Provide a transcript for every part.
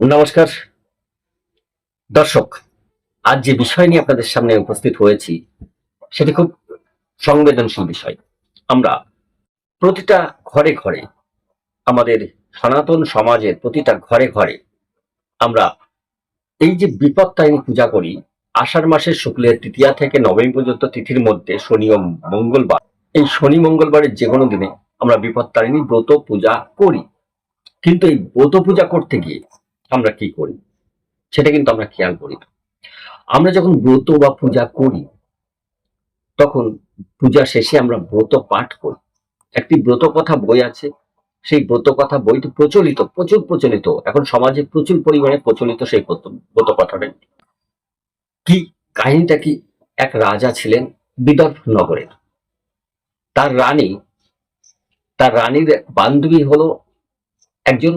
নমস্কার। দর্শক, আজ যে বিষয় নিয়ে আপনাদের সামনে উপস্থিত হয়েছি, সেটি খুব সংবেদনশীল বিষয়। আমরা প্রতিটা ঘরে ঘরে, আমাদের সনাতন সমাজের প্রতিটা ঘরে ঘরে, আমরা এই যে বিপত্তায়নী পূজা করি, আষাঢ় মাসের শুক্লের তৃতীয়া থেকে নবমী পর্যন্ত তিথির মধ্যে শনি ও মঙ্গলবার, এই শনি মঙ্গলবারের যে কোনো দিনে আমরা বিপত্তারিণী ব্রত পূজা করি। কিন্তু এই ব্রত পূজা করতে গিয়ে আমরা কি করি? সেটা কিন্তু আমরা খেয়াল করি। আমরা যখন ব্রত বা পূজা করি, তখন পূজা শেষে আমরা ব্রত পাঠ করি। একটি ব্রত কথা বই আছে, সেই ব্রত কথা বইটি প্রচলিত, প্রচুর প্রচলিত। এখন সমাজে প্রচুর পরিমাণে প্রচলিত সেই ব্রত ব্রত কথাটা। কি কাহিনীটা কি? এক রাজা ছিলেন বিদর্ভ নগরের তার রানী, তার রানীর বান্ধবী হলো একজন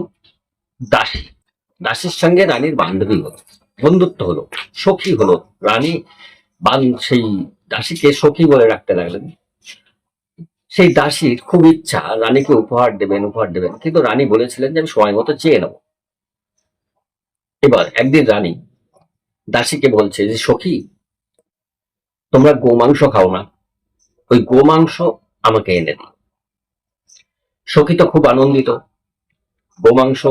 দাসী। দাসীর সঙ্গে রানীর বান্ধবী হলো, বন্ধুত্ব হলো, সখী হলো। রানী সেই দাসীকে সখী বলে রাখতে লাগলেন। সেই দাসীর খুব ইচ্ছা, রানীকে উপহার দেবেন উপহার দেবেন। কিন্তু রানী বলেছিলেন যে, আমি সময় মতো চেয়ে নেব। এবার একদিন রানী দাসীকে বলছে যে, সখী, তোমরা গোমাংস খাও না। ওই গোমাংস আমাকে এনে দিই সখী তো খুব আনন্দিত। গোমাংস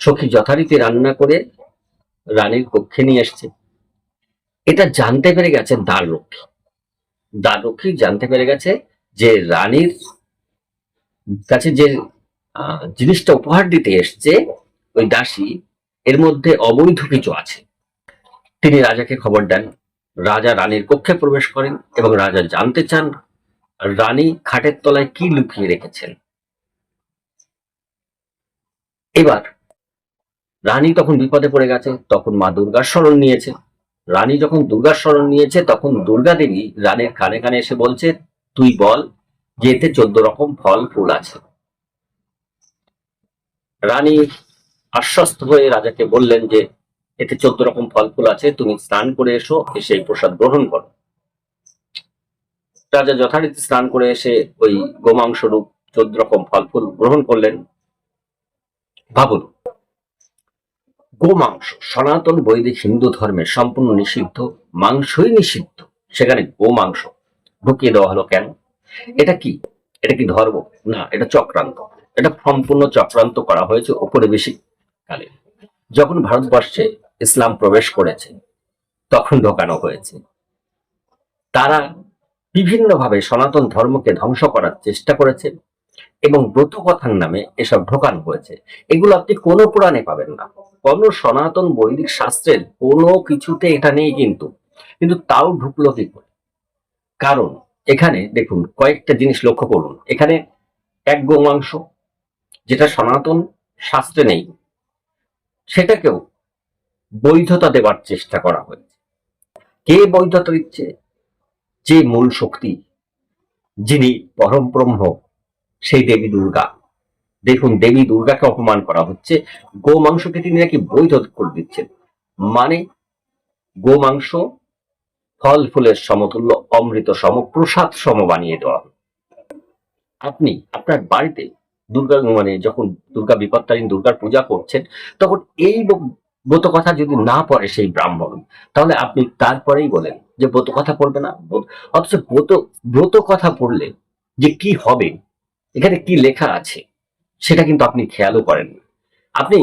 সখী যথারীতি রান্না করে রানীর কক্ষে নিয়ে এসছে। এটা জানতে পেরে গেছে দ্বাররক্ষী দ্বাররক্ষী জানতে পেরে গেছে যে রানীর কাছে যে জিনিসটা উপহার দিতে এসছে, ওই দাসী, এর মধ্যে অবৈধ কিছু আছে। তিনি রাজাকে খবর দেন। রাজা রানীর কক্ষে প্রবেশ করেন এবং রাজা জানতে চান রানী খাটের তলায় কি লুকিয়ে রেখেছেন। এবার রানী তখন বিপদে পড়ে গেছে, তখন মা দুর্গার স্মরণ নিয়েছে। রানী যখন দুর্গার স্মরণ নিয়েছে, তখন দুর্গা দেবী রানীর কানে কানে এসে বলছে, তুই বল যে এতে চোদ্দ রকম ফল, ফুল আছে। রানী আশ্বস্ত হয়ে রাজাকে বললেন যে, এতে চোদ্দ রকম ফল, ফুল আছে, তুমি স্নান করে এসো, এসে এই প্রসাদ গ্রহণ করো। রাজা যথারীতি স্নান করে এসে ওই গোমাংস রূপ চোদ্দ রকম ফল, ফুল গ্রহণ করলেন। ভাবুন গোমাংস, সনাতন বৈদিক হিন্দু ধর্মে সম্পূর্ণ নিষিদ্ধ, মাংসই নিষিদ্ধ। সেখানে গোমাংস ঢুকিয়ে দেওয়া হলো কেন? এটা কি? এটা কি ধর্ম? না, এটা চক্রান্ত। এটা সম্পূর্ণ চক্রান্ত করা হয়েছে উপনিবেশিক কালে যখন ভারতবর্ষে ইসলাম প্রবেশ করেছে, তখন ঢোকানো হয়েছে। তারা বিভিন্নভাবে সনাতন ধর্মকে ধ্বংস করার চেষ্টা করেছে এবং ব্রত কথার নামে এসব ঢোকানো হয়েছে। এগুলো আপনি কোনো পুরাণে পাবেন না। কোনো সনাতন বৈদিক শাস্ত্রের কোনো কিছুতে এটা নেই কিন্তু। কিন্তু তাও ঢুকলো কি করে। কারণ এখানে দেখুন, কয়েকটা জিনিস লক্ষ্য করুন। এখানে এক গোমাংস, যেটা সনাতন শাস্ত্রে নেই, সেটাকেও বৈধতা দেওয়ার চেষ্টা করা হয়েছে। কে বৈধতা দিচ্ছে? যে মূল শক্তি, যিনি পরম ব্রহ্ম, সেই দেবী দুর্গা। দেখুন, দেবী দুর্গাকে অপমান করা হচ্ছে। গোমাংসকে তিনি নাকি বৈধ করে দিচ্ছেন। মানে গোমাংস ফল, ফুলের সমতুল্য, অমৃত সম, প্রসাদ সম বানিয়ে দেওয়া। আপনি আপনার বাড়িতে দুর্গা মানে যখন দুর্গা বিপত্তারীণ দুর্গার পূজা করছেন, তখন এই ব্রত কথা যদি না পড়ে সেই ব্রাহ্মণ, তাহলে আপনি তারপরেই বলেন যে ব্রত কথা পড়বে না। অথচ ব্রত ব্রত কথা পড়লে যে কি হবে, এখানে কি লেখা আছে? সেটা কিন্তু আপনি খেয়ালও করেন না। আপনি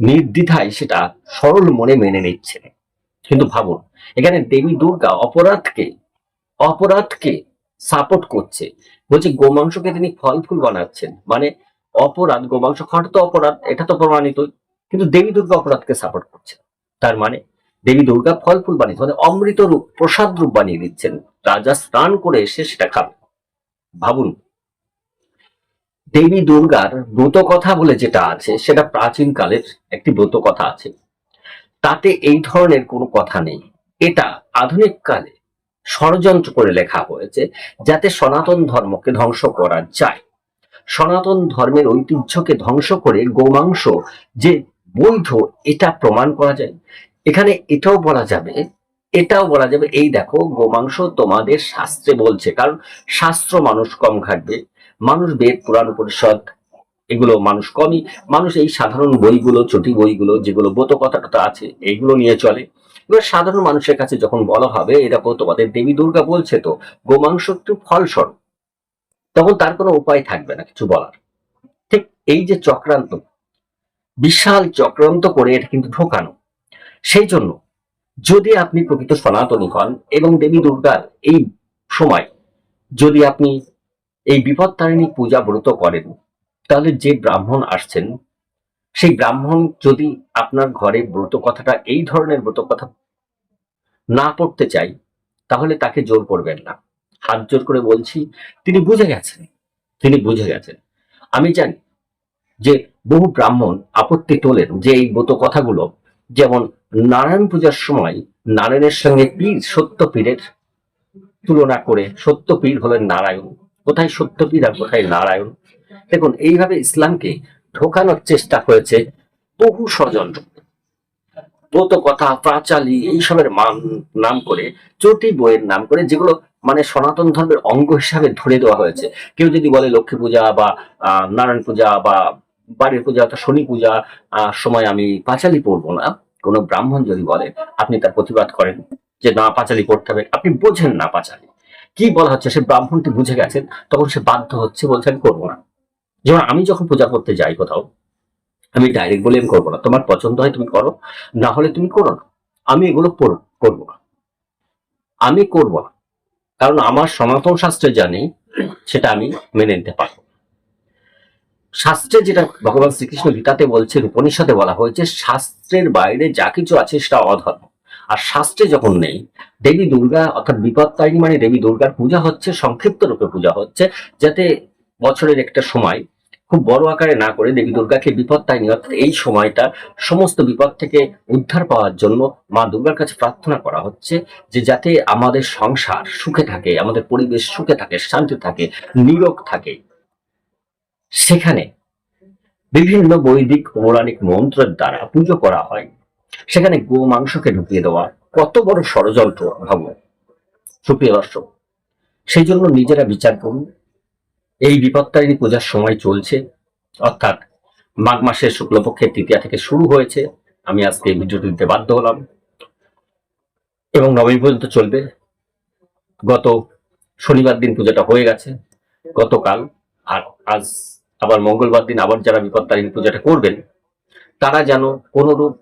নির্দ্বিধায় সেটা সরল মনে মেনে নিচ্ছেন। কিন্তু ভাবুন, এখানে দেবী দুর্গা অপরাধকে অপরাধকে সাপোর্ট করছে। বলছে, গোমাংসকে তিনি ফল ফুল বানাচ্ছেন। মানে অপরাধ, গোমাংস খাওয়াটা তো অপরাধ, এটা তো প্রমাণিত। কিন্তু দেবী দুর্গা অপরাধকে সাপোর্ট করছে। তার মানে দেবী দুর্গা ফল ফুল বানিয়ে মানে অমৃত রূপ, প্রসাদ রূপ বানিয়ে দিচ্ছেন। রাজা স্নান করে এসে সেটা খাবে। ভাবুন দেবী দুর্গার ব্রত কথা বলে যেটা আছে, সেটা প্রাচীন কালের একটি ব্রত কথা আছে। তাতে এই ধরনের কোনো কথা নেই। এটা আধুনিক কালে ষড়যন্ত্র করে লেখা হয়েছে, যাতে সনাতন ধর্মকে ধ্বংস করা যায়। সনাতন ধর্মের ঐতিহ্যকে ধ্বংস করে গোমাংস যে বৈধ, এটা প্রমাণ করা যায়। এখানে এটাও বলা যাবে, এটাও বলা যাবে, এই দেখো, গোমাংস তোমাদের শাস্ত্রে বলছে, কারণ শাস্ত্র মানুষ কম ঘাটবে মানুষ বেদ, পুরাণ পরিষদ এগুলো মানুষ কমই। মানুষ এই সাধারণ বইগুলো, চটি বইগুলো, যেগুলো ব্রত কথাটা আছে, এইগুলো নিয়ে চলে। এবার সাধারণ মানুষের কাছে যখন বলা হবে এটা তোমাদের দেবী দুর্গা বলছে তো গোমাংস একটু ফলস্বরূপ। তখন তার কোনো উপায় থাকবে না কিছু বলার। ঠিক এই যে চক্রান্ত, বিশাল চক্রান্ত করে এটা কিন্তু ঢোকানো। সেই জন্য যদি আপনি প্রকৃত সনাতনী হন এবং দেবী দুর্গার এই সময় যদি আপনি এই বিপত্তারিণী পূজা ব্রত করেন, তাহলে যে ব্রাহ্মণ আসছেন, সেই ব্রাহ্মণ যদি আপনার ঘরে ব্রত কথাটা, এই ধরনের ব্রত কথা না পড়তে চাই তাহলে তাকে জোর করবেন না। হাত জোর করে বলছি, তিনি বুঝে গেছেন, তিনি বুঝে গেছেন। আমি জানি যে বহু ব্রাহ্মণ আপত্তি তোলেন যে এই ব্রত কথাগুলো, যেমন নারায়ণ পূজার সময় নারায়ণের সঙ্গে পীর, সত্য পীরের তুলনা করে সত্য পীর হলেন নারায়ণ কোথায় সত্য পীর আর কোথায় নারায়ণ? দেখুন, এইভাবে ইসলামকে ঢোকানোর চেষ্টা হয়েছে বহু ষড়যন্ত্র। ব্রত কথা, প্রাচালি, এইসবের মান, নাম করে, চটি বইয়ের নাম করে, যেগুলো মানে সনাতন ধর্মের অঙ্গ হিসাবে ধরে দেওয়া হয়েছে। কেউ যদি বলে লক্ষ্মী পূজা বা নারায়ণ পূজা বা, বাড়ির পূজা অর্থাৎ শনি পূজা সময় আমি পাঁচালি পড়ব না। কোনো ব্রাহ্মণ যদি বলে, আপনি তার প্রতিবাদ করেন যে না, পাঁচালি পড়তে হবে। আপনি বোঝেন না পাঁচালি। কি বলা হচ্ছে? সে ব্রাহ্মণটি বুঝে গেছেন, তখন সে বাধ্য হচ্ছে, বলছে, আমি করব না। যেমন আমি যখন পূজা করতে যাই কোথাও, আমি ডাইরেক্ট বলে, আমি করব না। তোমার পছন্দ হয়, তুমি করো। না হলে তুমি করো না। আমি এগুলো করব না। আমি করব না। কারণ আমার সনাতন শাস্ত্রে জানি সেটা আমি মেনে নিতে পারব শাস্ত্রে যেটা ভগবান শ্রীকৃষ্ণ গীতাতে বলছেন, উপনিষদে বলা হয়েছে, শাস্ত্রের বাইরে যা কিছু আছে, সেটা অধর্ম। আর শাস্ত্রে যখন নেই, দেবী দুর্গা অর্থাৎ বিপত্তারিণী মানে দেবী দুর্গার পূজা হচ্ছে, সংক্ষিপ্ত রূপে পূজা হচ্ছে, যাতে বছরের একটা সময় খুব বড় আকারে না করে দেবী দুর্গাকে বিপত্তারিণী অর্থাৎ এই সময়টা সমস্ত বিপদ থেকে উদ্ধার পাওয়ার জন্য মা দুর্গার কাছে প্রার্থনা করা হচ্ছে যে যাতে আমাদের সংসার সুখে থাকে, আমাদের পরিবেশ সুখে থাকে, শান্তি থাকে, নিরোগ থাকে। সেখানে বিভিন্ন বৈদিক, পৌরাণিক মন্ত্রের দ্বারা পুজো করা হয়। সেখানে গো মাংসকে ঢুকিয়ে দেওয়া। কত বড় ষড়যন্ত্র, ভাবো। সুপ্রিয় দর্শক, সেই জন্য নিজেরা বিচার করুন। এই বিপত্তারিণী পূজার সময় চলছে। অর্থাৎ মাঘ মাসের শুক্লপক্ষের তৃতীয়া থেকে শুরু হয়েছে। আমি আজকে এই ভিডিওটি দিতে বাধ্য হলাম। এবং নবমী পর্যন্ত চলবে। গত শনিবার দিন পূজাটা হয়ে গেছে, গতকাল। আর আজ আবার মঙ্গলবার দিন আবার যারা বিপত্তারিণী পূজাটা করবেন, তারা যেন কোনরূপ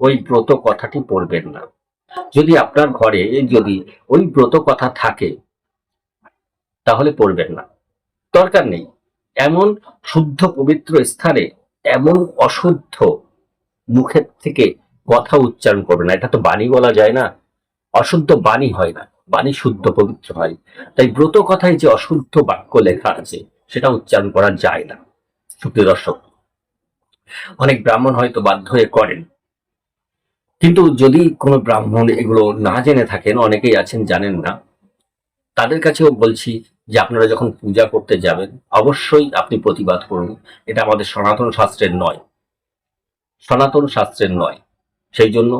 ওই ব্রত কথাটি পড়বেন না। যদি আপনার ঘরে যদি ওই ব্রত কথা থাকে, তাহলে পড়বেন না। দরকার নেই। এমন শুদ্ধ পবিত্র স্থানে এমন অশুদ্ধ মুখের থেকে কথা উচ্চারণ করবে না। এটা তো বাণী বলা যায় না। অশুদ্ধ বাণী হয় না। বাণী শুদ্ধ পবিত্র হয়। তাই ব্রত কথায় যে অশুদ্ধ বাক্য লেখা আছে, সেটা উচ্চারণ করা যায় না। সুপ্রিয় দর্শক, অনেক ব্রাহ্মণ হয়তো বাধ্য হয়ে করেন। কিন্তু যদি কোনো ব্রাহ্মণ এগুলো না জেনে থাকেন, অনেকেই আছেন জানেন না, তাদের কাছেও বলছি যে আপনারা যখন পূজা করতে যাবেন, অবশ্যই আপনি প্রতিবাদ করুন। এটা আমাদের সনাতন শাস্ত্রের নয়। সনাতন শাস্ত্রের নয়। সেই জন্য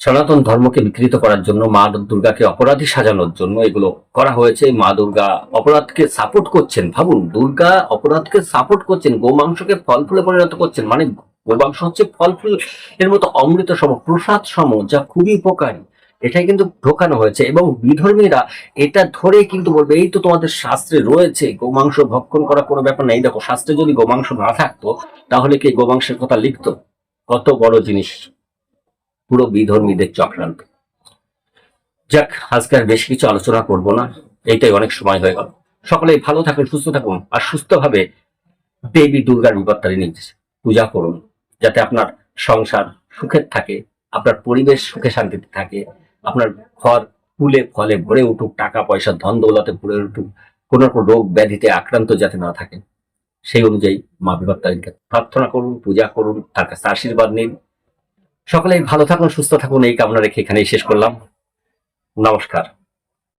সনাতন ধর্মকে বিকৃত করার জন্য, মা দুর্গাকে অপরাধী সাজানোর জন্য এগুলো করা হয়েছে। মা দুর্গা অপরাধকে সাপোর্ট করছেন। ভাবুন, দুর্গা অপরাধকে সাপোর্ট করছেন, গোমাংসকে ফল ফুলে পরিণত করছেন। মানে গোমাংস হচ্ছে ফল ফুল এর মতো অমৃত সম, প্রসাদ সম যা খুবই উপকারী। এটাই কিন্তু ঢোকানো হয়েছে এবং বিধর্মীরা এটা ধরে কিন্তু বলবে, এই তো তোমাদের শাস্ত্রে রয়েছে, গোমাংস ভক্ষণ করা কোনো ব্যাপার নেই। দেখো, শাস্ত্রে যদি গোমাংস না থাকতো, তাহলে কি গোমাংসের কথা লিখতো? কত বড় জিনিস। পুরো বিধর্মীদের চক্রান্ত। যাক, আজকে আর বেশি কিছু আলোচনা করব না, এইটাই অনেক সময় হয়ে গেল। সকলেই ভালো থাকুন, সুস্থ থাকুন, আর সুস্থভাবে দেবী দুর্গার বিপত্তারিণী পূজা করুন। যাতে আপনার সংসার সুখের থাকে, আপনার পরিবেশ সুখে শান্তিতে থাকে, আপনার ঘর ফুলে ফলে ভরে উঠুক, টাকা পয়সা, ধন দৌলতে ভরে উঠুক, কোন রোগ ব্যাধিতে আক্রান্ত যাতে না থাকে সেই অনুযায়ী মা বিপত্তারিণীকে প্রার্থনা করুন, পূজা করুন, তার কাছে আশীর্বাদ নিন। সকলেই ভালো থাকুন, সুস্থ থাকুন, এই কামনা রেখে এখানেই শেষ করলাম। নমস্কার।